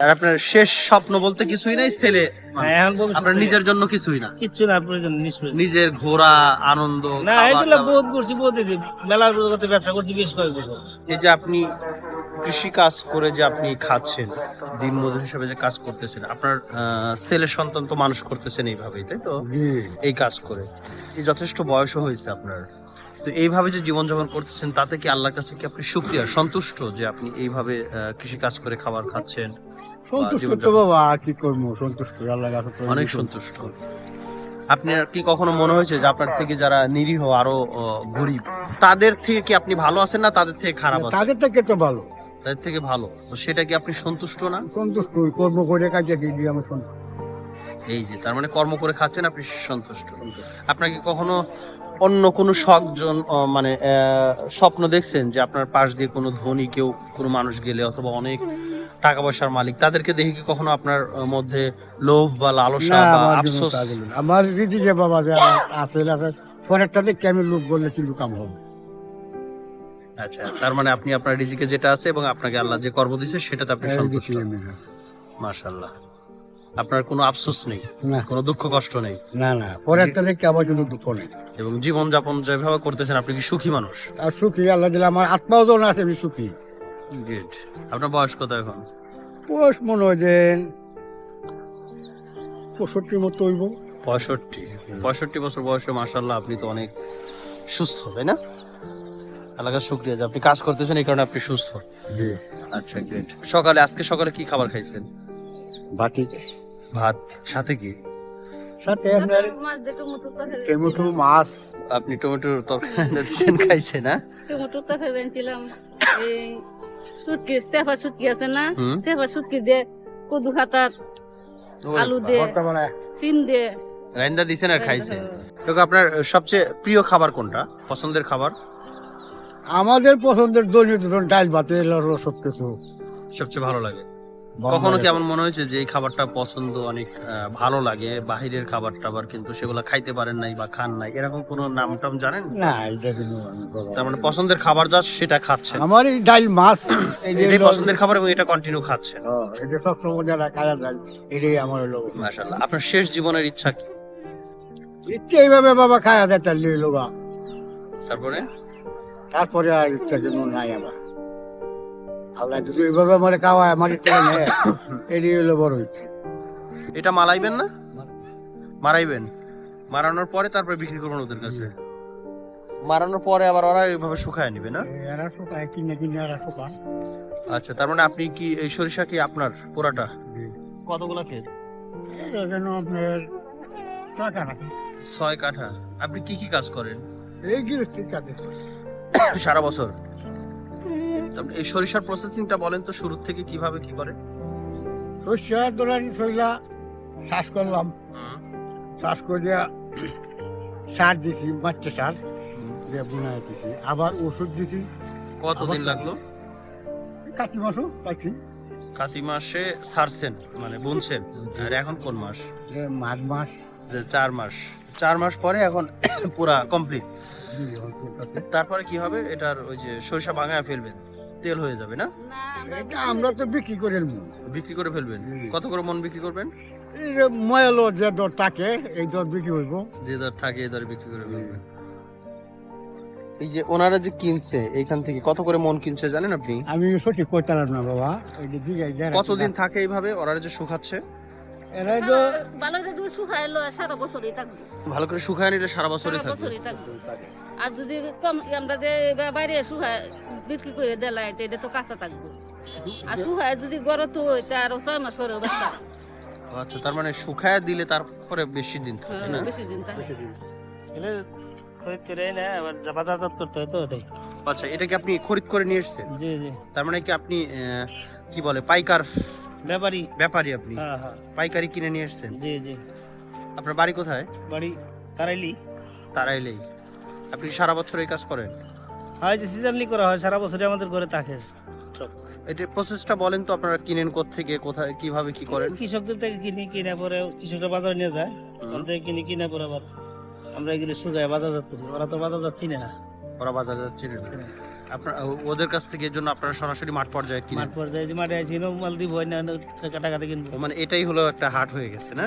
আর আপনার শেষ স্বপ্ন বলতে কিছুই নাই ছেলে হ্যাঁ, আপনার নিজের জন্য কিছুই না। কিচ্ছু না প্রয়োজন নিষ্প্রয়োজন নিজের ঘোরা আনন্দ না এগুলো বহুত করছি বহুত মেলার জগতে ব্যবসা করছি বেশ কয়েক বছর। এই যে আপনি কৃষি কাজ করে যে আপনি খাচ্ছেন দিন মজুর হিসেবে যে কাজ করতেছেন আপনার আহ, ছেলে সন্তান তো মানুষ করতেছেন এইভাবেই তাই তো? এই কাজ করে। এই যথেষ্ট বয়সও হয়েছে আপনার। তো এইভাবে যে জীবনযাপন করতেছেন তাতে কি আল্লাহর কাছে কি আপনি সুক্রিয়া সন্তুষ্ট যে আপনি এইভাবে কৃষি কাজ করে খাবার খাচ্ছেন? সন্তুষ্ট তো বাবা কি করব? সন্তুষ্ট আল্লাহ কাছে অনেক সন্তুষ্ট। আপনার কি কখনো মনে হয়েছে যে আপনার থেকে যারা নিরীহ আরও গরিব তাদের থেকে কি আপনি ভালো আছেন না তাদের থেকে খারাপ আছেন? তাদের থেকে তো ভালো। তাদের থেকে ভালো। তো সেটা কি আপনি সন্তুষ্ট না? সন্তুষ্ট কর্ম করে কাজে গিয়ে আমি সন্তুষ্ট। এই যে তার মানে কর্ম করে খাচ্ছেন আপনি সন্তুষ্ট। আপনার কি কখনো অন্য কোনো শখজন মানে স্বপ্ন দেখছেন যে আপনার পাশ দিয়ে কোনো ধনী কেউ কোনো মানুষ গেলে অথবা অনেক টাকা পয়সার মালিক তাদেরকে দেখে কি কখনো আপনার মধ্যে লোভ বা লালসা বা আফসোস। আমার রীতি যে বাবা যে আছে পরেরটা দেখে আমি লোক বললে কিন্তু কাম হবে। আচ্ছা তার মানে আপনি আপনার রিজিকে যেটা আছে এবং আপনাকে আল্লাহ যে কর্ম দিয়েছে সেটাতে আপনি এই সন্তুষ্ট। মাশাল্লাহ আপনার কোনো আফসোস নেই? না। কোনো দুঃখ কষ্ট নেই? না না। পরেরটা দেখে আমার কিন্তু দুঃখ নেই? এবং জীবন যাপন যেভাবে করতেছেন আপনি কি সুখী মানুষ? আর সুখী আল্লাহ দিলে আমার আত্মাও যখন আছে আমি সুখী। গুড আপনার বয়স কত এখন? বয়স মনে হয় যে পঁয়ষট্টির মতো হইব। পঁয়ষট্টি। পঁয়ষট্টি বছর বয়সে মাসাল্লাহ আপনি তো অনেক সুস্থ তাই না? আল্লাহ শুক্রিয়া যে আপনি কাজ করতেছেন এই কারণে আপনি সুস্থ। আচ্ছা গ্রেট সকালে আজকে সকালে কি খাবার খাইছেন? বাটি ভাত সাথে কি? সাথে আপনার মাছ টমেটো মাছ। আপনি টমেটোর তরকারি দিচ্ছেন হ্যাঁ টমেটো তরকারি আনছিলাম এই শুটকি শুটকি আছে না? শুটকি দিয়ে কদু খাতার আলু দিয়ে। সিম দিয়ে। রাইন্দা দিছেন আর খাইছেন তো আপনার সবচেয়ে প্রিয় খাবার কোনটা? পছন্দের খাবার? আমাদের পছন্দের দলীয় ডাল ভাতে এলো সব কিছু সবচেয়ে ভালো লাগে। কখনো কি এমন মনে হয়েছে যে এই খাবারটা পছন্দ অনেক ভালো লাগে বাহিরের খাবার টাবার কিন্তু সেগুলো খাইতে পারেন নাই বা খান নাই? এরকম কোনো নাম টাম জানেন? না এটা কিন্তু। তার মানে পছন্দের খাবার যা সেটা খাচ্ছেন। আমার এই ডাল মাছ এই এটাই পছন্দের খাবার এবং এটা কন্টিনিউ খাচ্ছেন। এটা সবসময় যারা খাওয়া যায় এটাই আমার হলো মাশাআল্লাহ। আপনার শেষ জীবনের ইচ্ছা কি? ইচ্ছে এইভাবে বাবা খাওয়া যায় তার লিয়ে লোবা তারপরে? তারপরে আর ইচ্ছা জন্য নাই আমার। আল্লাহ যদি এইভাবে আমার খাওয়ায় আমার ইচ্ছা নেই এটাই হলো বড় ইচ্ছে এটা মালাইবেন না? মারাইবেন। মারানোর পরে তারপরে বিক্রি করবেন ওদের কাছে। মারানোর পরে আবার ওরা এইভাবে শুকায় নিবে না? এরা শুকায় কিনে কিনে এরা শুকায় আচ্ছা তার মানে আপনি কি এই সরিষা কি আপনার পোড়াটা? কতগুলো কে এটা আপনার টাকা রাখে ছয় কাঠা। আপনি কি কি কাজ করেন? এই গৃহস্থির কাছে সারা বছর? এই সরিষার প্রসেসিংটা বলেন তো শুরু থেকে কীভাবে কি করে? শস্য ধরেন শৈলা চাষ করলাম। চাষ করে সার দিছি মাঠে সার দিয়ে বুনাই দিছি। আবার ওষুধ দিছি। কতদিন লাগল? কাতি মাসও পাইছি কাতি মাসে সারছেন মানে বুনছেন। আর এখন কোন মাস? মাঘ মাস। যে চার মাস। চার মাস পরে এখন পুরা কমপ্লিট। তারপরে কি হবে? এটার ওই যে সরিষা ভাঙায় ফেলবেন। তেল হয়ে যাবে না? না এটা আমরা তো বিক্রি করে নেব। বিক্রি করে ফেলবেন? কত করে মন বিক্রি করবেন? এই যে ময়ালো যে দর থাকে এই দর বিক্রি হইব যে দর থাকে এই দরে বিক্রি করে ফেলবেন। এই যে ওনারা যে কিনছে এইখান থেকে কত করে মন কিনছে জানেন আপনি? আমি সঠিক কইতে পারলাম না বাবা। কতদিন থাকে এইভাবে? ওনারা যে শুকাচ্ছে? ভালো যদি শুকাইলো সারা বছরই থাকবে। ভালো করে শুকায় নিলে সারা বছরই থাকবে। আর যদি কম আমরা যে বাইরে শুকায় বিক্রি করে দিলাই এটা তো কাঁচা থাকবে। আর শুকায় যদি গড় তো হয় তা আরও ছয় মাস পরে বাচ্চা আচ্ছা তার মানে শুকায় দিলে তারপরে বেশি দিন থাকে না? বেশি দিন থাকে। এলে খরিদ করে না আবার বাজারজাত করতে হয় তো তাই আচ্ছা এটা কি আপনি খরিদ করে নিয়ে এসেছেন? জি জি। তার মানে কি আপনি কি বলে পাইকার ব্যাপারী। ব্যাপারী আপনি? হ্যাঁ হ্যাঁ। পাইকারি কিনে নিয়ে এসেছেন? জি জি। আপনার বাড়ি কোথায়? বাড়ি তারাইলি। তারাইলেই আপনি সারা বছর এই কাজ করেন? হয় যে সিজনলি করা হয় সারা বছরই আমাদের ঘরে থাকে এটা প্রসেসটা বলেন তো আপনারা কিনেন থেকে কোথায় কীভাবে কি করেন? কৃষকদের থেকে কিনি কিনে পরে কৃষকরা বাজারে নিয়ে যায়। ওখান থেকে কিনি কিনে পরে আবার আমরা এগুলো শুকায় বাজারজাত করি। ওরা তো বাজারজাত চিনে না। ওরা বাজারে চিনেন আপনার ওদের কাছ থেকে জন্য আপনারা সরাসরি মাঠ পর্যায়ে কিনেন? মাঠ পর্যায়ে যে মাঠে আছি মাল দিব হয় না টাকা টাকাতে কিনবো। মানে এটাই হলো একটা হাট হয়ে গেছে না?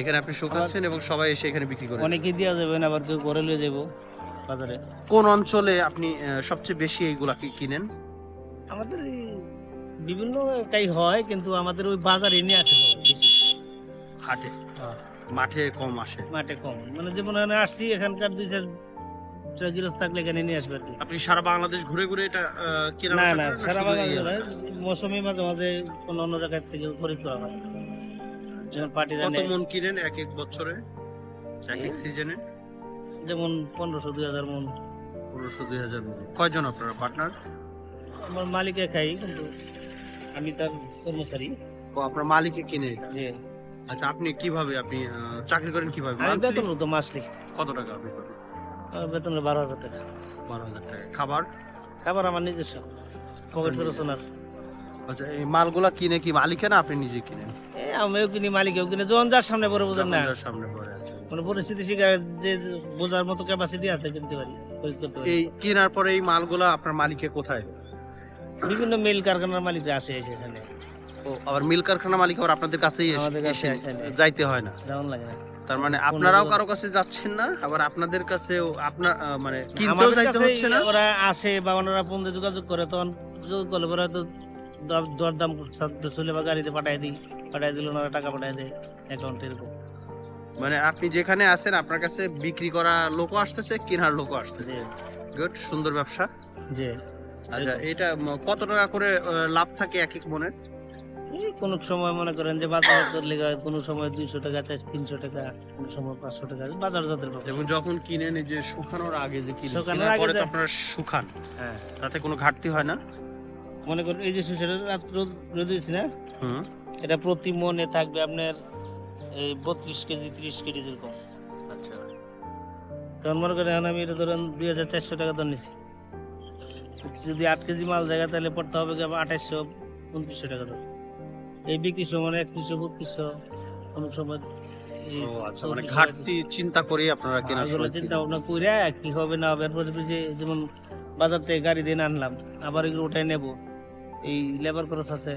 এখানে আপনি শুকাচ্ছেন এবং সবাই এসে এখানে বিক্রি করেন অনেকে দেওয়া যাবে না আবার কেউ ঘরে লিয়ে যাব বাজারে। কোন অঞ্চলে আপনি সবচেয়ে বেশি এইগুলা কি কিনেন? আমাদের বিভিন্ন এটাই হয় কিন্তু আমাদের ওই বাজারে নিয়ে আসে বেশি। হাটে? হ্যাঁ। মাঠে কম আসে? মাঠে কম। মানে যেমন আসছি এখানকার দুই চার গৃহস্থ থাকলে এখানে নিয়ে আসবে আর কি। আপনি সারা বাংলাদেশ ঘুরে ঘুরে এটা কেনা না না সারা শুধু বাংলা এই নয়, এলাকায়? মৌসুমী মাঝে মাঝে কোনো অন্য জায়গার থেকে খরিদ করা হয়। যেমন পার্টিরা কত মন কিনেন এক এক বছরে? এক এক সিজনে? যেমন পনেরোশো দুই হাজার মন। পনেরোশো দুই হাজার মন। কয়জন আপনারা? পার্টনার? আমার মালিকে খাই কিন্তু আমি তার কর্মচারী। ও আপনার মালিকে কিনে? যে আচ্ছা আপনি কীভাবে আপনি চাকরি করেন কীভাবে? মাসলি। কত টাকা বেতন আমার বেতন হলো বারো হাজার টাকা। বারো হাজার টাকা। খাবার? খাবার আমার নিজস্ব। পকেট। খরচ ওনার আচ্ছা এই মালগুলা কিনে কি মালিকে না আপনি নিজে কিনেন? এই আমিও কিনি মালিকেও কিনে। যখন যার সামনে পরে বোঝেন না। সামনে পড়ে আছে কোনো পরিস্থিতি শিকার যে বোঝার মতো ক্যাপাসিটি আছে কিনতে পারি এই কেনার পরে এই মালগুলা আপনার মালিকে কোথায়? বিভিন্ন মিল কারখানার মালিকরা আসে এসে ও আবার মিল কারখানার মালিক আবার আপনাদের কাছেই এসে- যাইতে হয় না? যেমন লাগে না। তার মানে আপনারাও কারও কাছে যাচ্ছেন না? আবার আপনাদের কাছেও আপনার মানে কিনতেও যাইতে কাছে হচ্ছে না? ওরা আসে বা ওনারা ফোন দিয়ে যোগাযোগ করে তখন যোগাযোগ করলে পরে হয়তো দর- দরদাম চলে বা গাড়িতে পাঠাই দিই। পাঠাই দিলে ওনারা টাকা পাঠাই দেয় অ্যাকাউন্টে এরকম মানে আপনি যেখানে আছেন আপনার কাছে বিক্রি করা লোকও আসতেছে কেনার লোকও আসতেছে। গুড সুন্দর ব্যবসা। যে আচ্ছা এটা কত টাকা করে লাভ থাকে এক এক মনে এই কোনো সময় মনে করেন যে বাজার করলে কোনো সময় দুইশো টাকা চাই তিনশো টাকা কোনো সময় পাঁচশো টাকা বাজার জাতের। এবং যখন কিনেন এই যে শুকানোর আগে যে কিনেন শুকানোর কেনার আগে তো আপনারা শুকান। হ্যাঁ। তাতে কোনো ঘাটতি হয় না? মনে করেন এই যে সুসের রাত্র রোদ দিয়েছি না? হুম। এটা প্রতি মনে থাকবে আপনার এই বত্রিশ কেজি ত্রিশ কেজি যেরকম। আচ্ছা। তখন মনে করেন আমি এটা ধরেন দুই হাজার চারশো টাকা দাম নিছি। যদি আট কেজি মাল জায়গা তাহলে পড়তে হবে আঠাইশশো উনত্রিশশো টাকা দাম এই বিক্রির সময় মানে একত্রিশশো বত্রিশশো অনেক সময় আচ্ছা মানে ঘাটতি চিন্তা আপনারা কেনার সময় চিন্তা ভাবনা করে কি হবে না হবে এরপরে যে যেমন বাজার থেকে গাড়ি দিয়ে আনলাম আবার এগুলো ওটাই নেব। এই লেবার খরচ আছে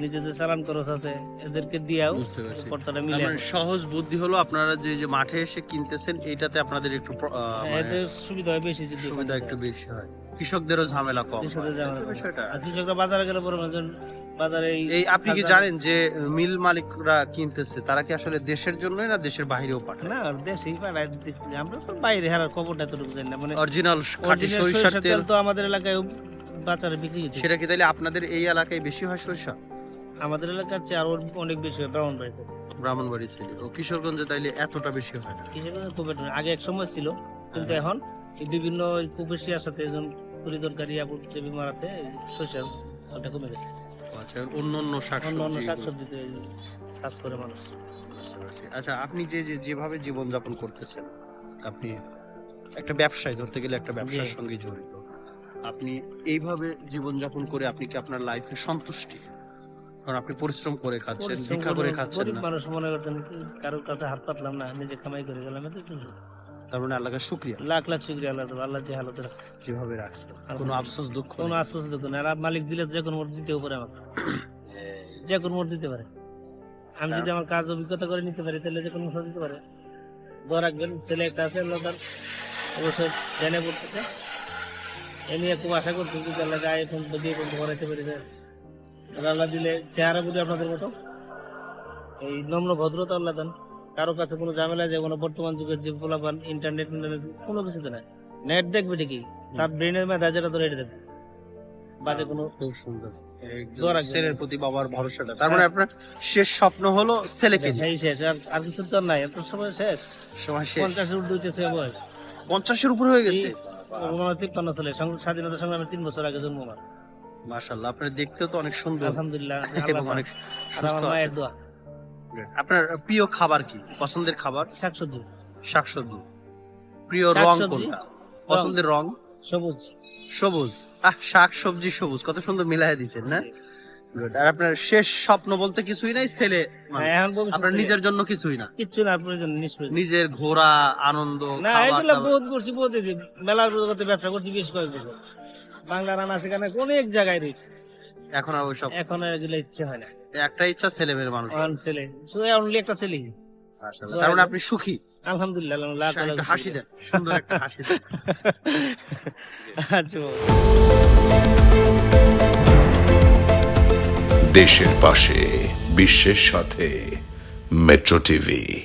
নিজেদের চালান খরচ আছে এদেরকে দিয়েও মিলে মানে সহজ বুদ্ধি হলো আপনারা যে যে মাঠে এসে কিনতেছেন এইটাতে আপনাদের একটু প্র- আহ, মানে এদের সুবিধা হয় বেশি যদি সুবিধা একটু বেশি হয়। কৃষকদেরও ঝামেলা কম। বিষয়টা। কৃষকরা বাজারে গেলে পরে মনে বাজারে এই আপনি কি জানেন যে মিল মালিকরা কিনতেছে? তারা কি আসলে দেশের জন্যই না দেশের বাইরেও পাঠায়? না দেশেই পাঠায়। আমরা তো বাইরে হারার খবরটা এতটুকু জানি না। মানে অরিজিনাল খাঁটি সরিষার তেল। তো আমাদের এলাকায় বাজারে বিক্রি হচ্ছে সেটা কি তাহলে আপনাদের এই এলাকায় বেশি হয় সরিষা? আমাদের এলাকার চেয়ে আরও অনেক বেশি হয় ব্রাউন বাইক ব্রাহ্মণবাড়ি সাইডে ও কিশোরগঞ্জে তাইলে এতটা বেশি হয় না? কৃষকের খুব একটা আগে এক সময় ছিল কিন্তু হ্যাঁ। এখন বিভিন্ন কুপেশিয়ার সাথে একজন পরিদরকারি আপন মারাতে শস্য ওটা কমে গেছে। আচ্ছা অন্য অন্য অন্য অন্য শাকসবজি শাকসবজিতে চাষ করে মানুষ। আচ্ছা আপনি যে যেভাবে জীবন যাপন করতেছেন আপনি একটা ব্যবসায় ধরতে গেলে একটা ব্যবসার সঙ্গে জড়িত আপনি এইভাবে জীবন যাপন করে আপনি কি আপনার লাইফে সন্তুষ্টি? কারণ আপনি পরিশ্রম করে খাচ্ছেন ভিক্ষা করে খাচ্ছেন না। মানুষ মনে করতেন কারোর কাছে হাত পাতলাম না নিজে কামাই করে গেলাম তার মানে আল্লাহকে শুক্রিয়া। লাখ লাখ শুক্রিয়া আল্লাহ আল্লাহ যে হালতে রাখছে। যেভাবে রাখছেন কোনো আফসোস দুঃখ কোনো নেই। আশপাশে দেখুন আর মালিক দিলে যে কোনো মোট দিতেও পারে আমাকে। যে কোনো মোট দিতে পারে। আমি যদি আমার কাজ অভিজ্ঞতা করে নিতে পারি তাহলে যে কোনো মোট দিতে পারে। ধর রাখবেন ছেলে একটা আছে আল্লাহ তার অবশ্যই জেনে পড়তেছে। এমনি খুব আশা করতেছি যে আল্লাহ গায়ে এখন দিয়ে বন্ধ করাইতে পারি আল্লাহ দিলে চেহারা বুঝি আপনাদের মতো। এই নম্র ভদ্রতা আল্লাহ দেন। কারও কাছে কোনো ঝামেলা যায় কোনো বর্তমান যুগের যে পোলাপান ইন্টারনেট কোনো কিছুতে নাই। নেট দেখবে ঠিকই তার ব্রেনের মেধা যেটা ধরে এটা দেখবে বাজে কোনো খুব সুন্দর। ছেলের প্রতি বাবার ভরসাটা। তার মানে আপনার শেষ স্বপ্ন হলো ছেলেকে এই শেষ। আর কিছু তো নাই। এত সময় শেষ। সময় শেষ। পঞ্চাশের উর্দু হইতেছে বয়স। পঞ্চাশের উপরে হয়ে গেছে? আমার তিপ্পান্ন সালে স্বাধীনতা সংগ্রামের তিন বছর আগে জন্ম আমার মাশাল্লাহ আপনার দেখতেও তো অনেক সুন্দর। আলহামদুলিল্লাহ এবং অনেক সুস্থ মায়ের দোয়া। আপনার প্রিয় খাবার কি? পছন্দের খাবার? শাকসবজি। শাকসবজি। প্রিয় রং কোনটা? পছন্দের রং? সবুজ। সবুজ। আহ শাক সবজি। সবুজ কত সুন্দর মিলাই না? আর আপনার শেষ স্বপ্ন বলতে কিছুই নাই ছেলে। হ্যাঁ, আপনার নিজের জন্য কিছুই না। কিচ্ছু না প্রয়োজন নিজের ঘোরা আনন্দ না এগুলো বহুত করছি বহুত মেলার জগতে ব্যবসা করছি বেশ কয়েক বছর। বাংলা রান্না সেখানে অনেক জায়গায় রয়েছে। এখন আর ওইসব এখন আর এগুলো ইচ্ছে হয় না। একটা ইচ্ছা ছেলে মেয়ের মানুষ। ছেলে। শুধু অনলি একটা ছেলে তার মানে আপনি সুখী। আলহামদুলিল্লাহ একটা হাসি দেন। সুন্দর একটা হাসি দেন। আচ্ছা। দেশের পাশে বিশ্বের সাথে মেট্রো টিভি।